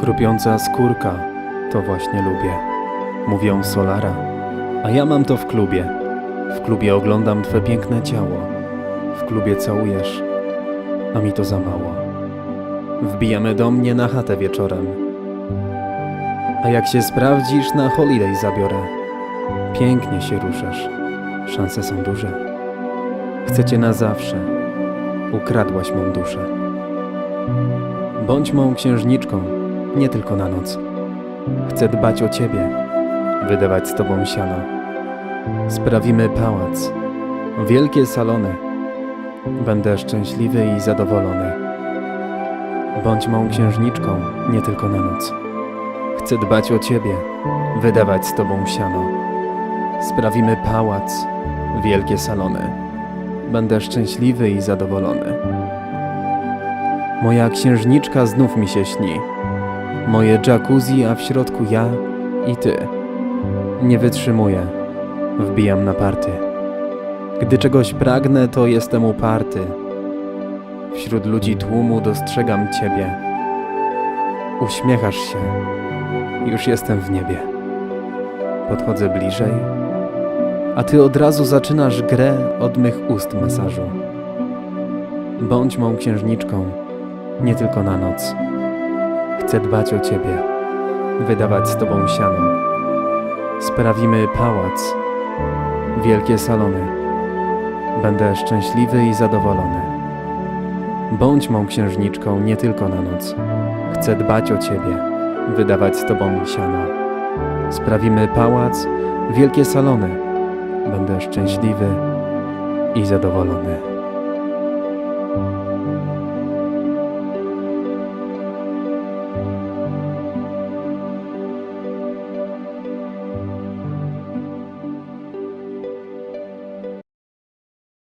Chrupiąca skórka, to właśnie lubię. Mówią Solara, a ja mam to w klubie. W klubie oglądam twe piękne ciało. W klubie całujesz, a mi to za mało. Wbijamy do mnie na chatę wieczorem. A jak się sprawdzisz, na holiday zabiorę. Pięknie się ruszasz, szanse są duże. Chcę cię na zawsze, ukradłaś mą duszę. Bądź mą księżniczką, nie tylko na noc. Chcę dbać o ciebie, wydawać z tobą siano. Sprawimy pałac, wielkie salony. Będę szczęśliwy i zadowolony. Bądź mą księżniczką, nie tylko na noc. Chcę dbać o ciebie, wydawać z tobą siano. Sprawimy pałac, wielkie salony. Będę szczęśliwy i zadowolony. Moja księżniczka znów mi się śni. Moje jacuzzi, a w środku ja i ty. Nie wytrzymuję. Wbijam na party. Gdy czegoś pragnę, to jestem uparty. Wśród ludzi tłumu dostrzegam ciebie. Uśmiechasz się. Już jestem w niebie. Podchodzę bliżej, a ty od razu zaczynasz grę od mych ust masażu. Bądź mą księżniczką, nie tylko na noc. Chcę dbać o ciebie, wydawać z tobą siano. Sprawimy pałac, wielkie salony. Będę szczęśliwy i zadowolony. Bądź mą księżniczką nie tylko na noc. Chcę dbać o ciebie, wydawać z tobą siano. Sprawimy pałac, wielkie salony. Będę szczęśliwy i zadowolony.